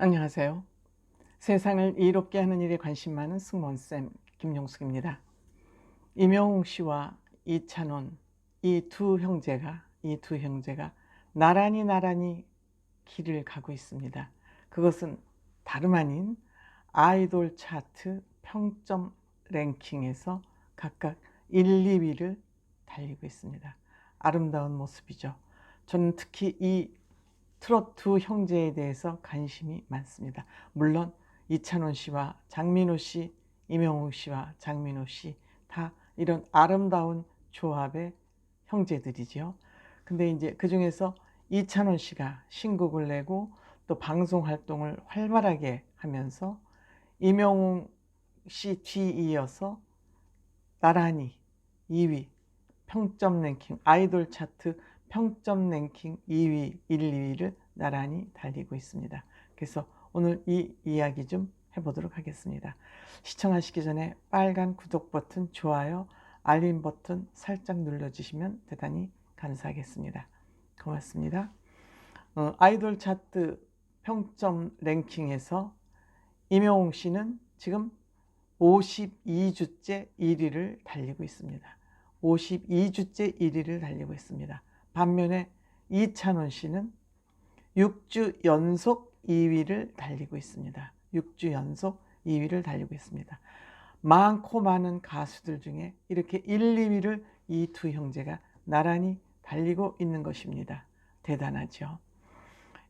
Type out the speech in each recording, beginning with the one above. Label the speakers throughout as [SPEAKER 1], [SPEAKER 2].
[SPEAKER 1] 안녕하세요. 세상을 이롭게 하는 일에 관심 많은 승무원쌤 김용숙입니다. 임영웅 씨와 이찬원 이 두 형제가 이 두 형제가 나란히 나란히 길을 가고 있습니다. 그것은 다름 아닌 아이돌 차트 평점 랭킹에서 각각 1, 2위를 달리고 있습니다. 아름다운 모습이죠. 저는 특히 이 트로트 형제에 대해서 관심이 많습니다. 물론 이찬원 씨와 장민호 씨, 임영웅 씨와 장민호 씨 다 이런 아름다운 조합의 형제들이죠. 근데 이제 그 중에서 이찬원 씨가 신곡을 내고 또 방송 활동을 활발하게 하면서 임영웅 씨 뒤 이어서 나란히 2위 평점 랭킹 아이돌 차트 평점 랭킹 2위, 1, 2위를 나란히 달리고 있습니다. 그래서 오늘 이 이야기 좀 해보도록 하겠습니다. 시청하시기 전에 빨간 구독 버튼, 좋아요, 알림 버튼 살짝 눌러주시면 대단히 감사하겠습니다. 고맙습니다. 어, 아이돌 차트 평점 랭킹에서 임영웅 씨는 지금 52주째 1위를 달리고 있습니다. 52주째 1위를 달리고 있습니다. 반면에 이찬원 씨는 6주 연속 2위를 달리고 있습니다. 6주 연속 2위를 달리고 있습니다. 많고 많은 가수들 중에 이렇게 1, 2위를 이 두 형제가 나란히 달리고 있는 것입니다. 대단하죠.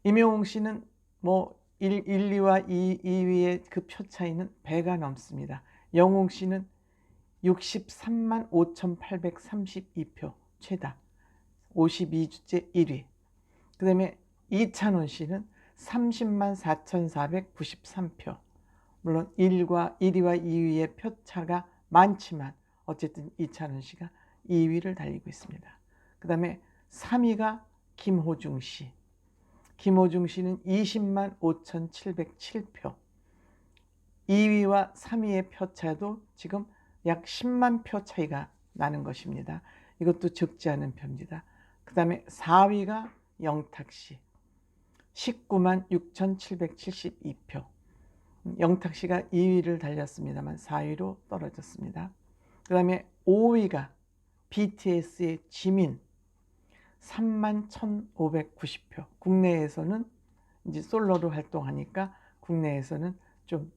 [SPEAKER 1] 임영웅 씨는 뭐 1, 1 2와 2, 2위의 그 표 차이는 배가 넘습니다. 영웅 씨는 63만 5,832표 최다. 52주째 1위. 그 다음에 이찬원 씨는 30만 4,493표. 물론 1과 1위와 2위의 표차가 많지만 어쨌든 이찬원 씨가 2위를 달리고 있습니다. 그 다음에 3위가 김호중 씨. 김호중 씨는 20만 5,707표. 2위와 3위의 표차도 지금 약 10만 표 차이가 나는 것입니다. 이것도 적지 않은 표입니다. 그 다음에 4위가 영탁 씨. 19만 6,772표. 영탁 씨가 2위를 달렸습니다만 4위로 떨어졌습니다. 그 다음에 5위가 BTS의 지민. 3만 1,590표. 국내에서는 이제 솔로로 활동하니까 국내에서는 좀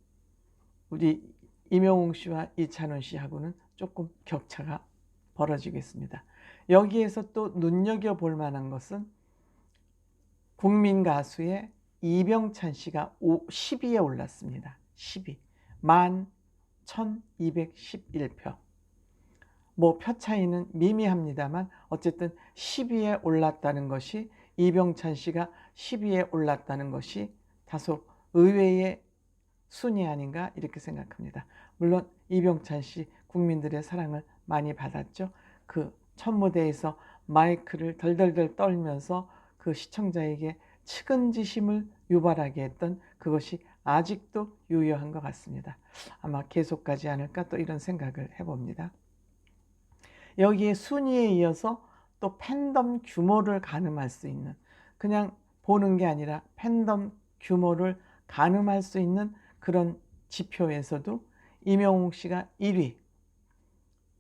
[SPEAKER 1] 우리 임영웅 씨와 이찬원 씨하고는 조금 격차가 벌어지겠습니다. 여기에서 또 눈여겨 볼 만한 것은 국민 가수의 이병찬 씨가 10위에 올랐습니다. 10위. 만 1211표. 뭐 표 차이는 미미합니다만 어쨌든 10위에 올랐다는 것이 이병찬 씨가 10위에 올랐다는 것이 다소 의외의 순위 아닌가 이렇게 생각합니다. 물론 이병찬 씨 국민들의 사랑을 많이 받았죠. 그 첫 무대에서 마이크를 덜덜덜 떨면서 그 시청자에게 측은지심을 유발하게 했던 그것이 아직도 유효한 것 같습니다. 아마 계속 가지 않을까 또 이런 생각을 해봅니다. 여기에 순위에 이어서 또 팬덤 규모를 가늠할 수 있는 그냥 보는 게 아니라 팬덤 규모를 가늠할 수 있는 그런 지표에서도 임영웅 씨가 1위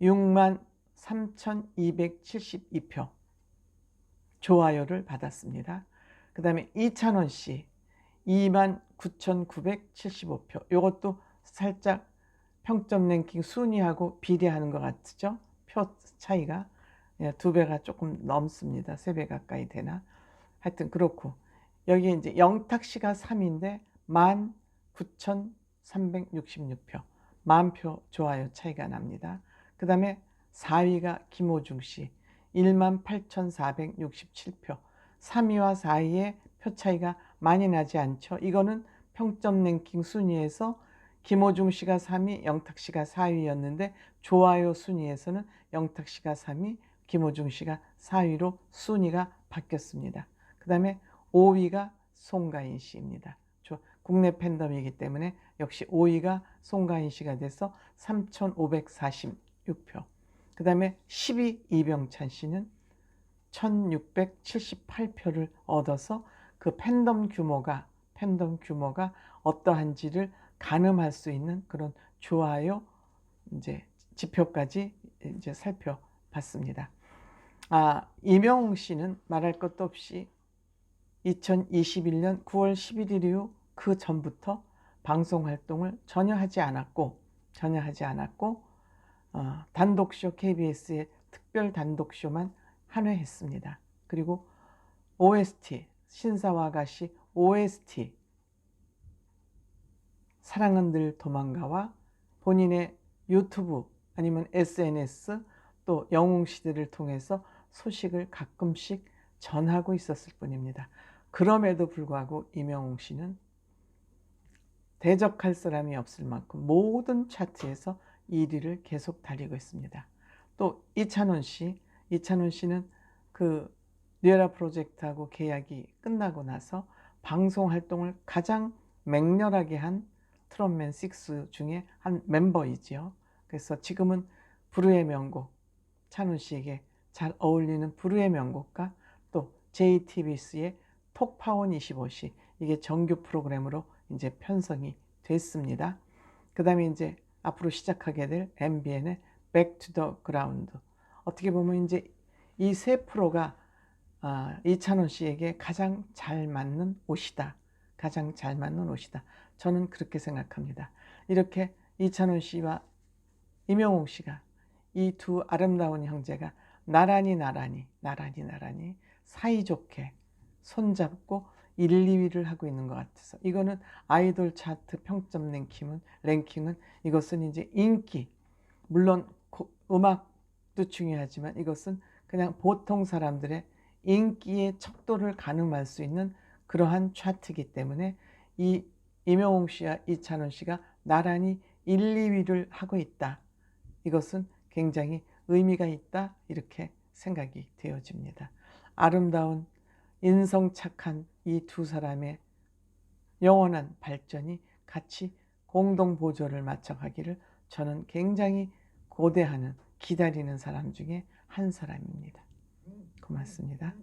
[SPEAKER 1] 6만 3,272표 좋아요를 받았습니다. 그 다음에 이찬원 씨 2만 9,975표 이것도 살짝 평점 랭킹 순위하고 비례하는 것 같죠? 표 차이가 예, 두 배가 조금 넘습니다. 세 배 가까이 되나? 하여튼 그렇고 여기 이제 영탁 씨가 3위인데 19,366표 만 표 좋아요 차이가 납니다. 그 다음에 4위가 김호중 씨 18,467표 3위와 4위의 표 차이가 많이 나지 않죠. 이거는 평점 랭킹 순위에서 김호중 씨가 3위, 영탁 씨가 4위였는데 좋아요 순위에서는 영탁 씨가 3위, 김호중 씨가 4위로 순위가 바뀌었습니다. 그 다음에 5위가 송가인 씨입니다. 국내 팬덤이기 때문에 역시 5위가 송가인 씨가 돼서 3,546표. 그 다음에 10위 이병찬 씨는 1678표를 얻어서 그 팬덤 규모가 팬덤 규모가 어떠한지를 가늠할 수 있는 그런 좋아요 이제 지표까지 이제 살펴봤습니다. 아, 이명웅 씨는 말할 것도 없이 2021년 9월 11일 이후 그 전부터 방송 활동을 전혀 하지 않았고 전혀 하지 않았고 어, 단독쇼 KBS의 특별 단독쇼만 한 회 했습니다. 그리고 OST 신사와 아가씨 OST 사랑은 늘 도망가와 본인의 유튜브 아니면 SNS 또 영웅 시대를 통해서 소식을 가끔씩 전하고 있었을 뿐입니다. 그럼에도 불구하고 이명웅 씨는 대적할 사람이 없을 만큼 모든 차트에서 1위를 계속 달리고 있습니다. 또 이찬원 씨, 이찬원 씨는 그 뉴에라 프로젝트하고 계약이 끝나고 나서 방송 활동을 가장 맹렬하게 한 트롯맨 6 중에 한 멤버이지요. 그래서 지금은 부르의 명곡, 찬훈 씨에게 잘 어울리는 부르의 명곡과 또 JTBC의 톡파원 25시 이게 정규 프로그램으로 이제 편성이 됐습니다. 그 다음에 이제 앞으로 시작하게 될 MBN의 Back to the Ground 어떻게 보면 이제 이 세 프로가 아, 이찬원 씨에게 가장 잘 맞는 옷이다. 가장 잘 맞는 옷이다. 저는 그렇게 생각합니다. 이렇게 이찬원 씨와 이명웅 씨가 이 두 아름다운 형제가 나란히 나란히 나란히 나란히 사이좋게 손잡고 1, 2위를 하고 있는 것 같아서 이거는 아이돌 차트 평점 랭킹은 랭킹은 이것은 이제 인기 물론 고, 음악도 중요하지만 이것은 그냥 보통 사람들의 인기의 척도를 가늠할 수 있는 그러한 차트이기 때문에 이 이명웅 씨와 이찬원 씨가 나란히 1, 2위를 하고 있다. 이것은 굉장히 의미가 있다. 이렇게 생각이 되어집니다. 아름다운 인성 착한 이 두 사람의 영원한 발전이 같이 공동 보조를 맞춰가기를 저는 굉장히 고대하는 기다리는 사람 중에 한 사람입니다. 고맙습니다.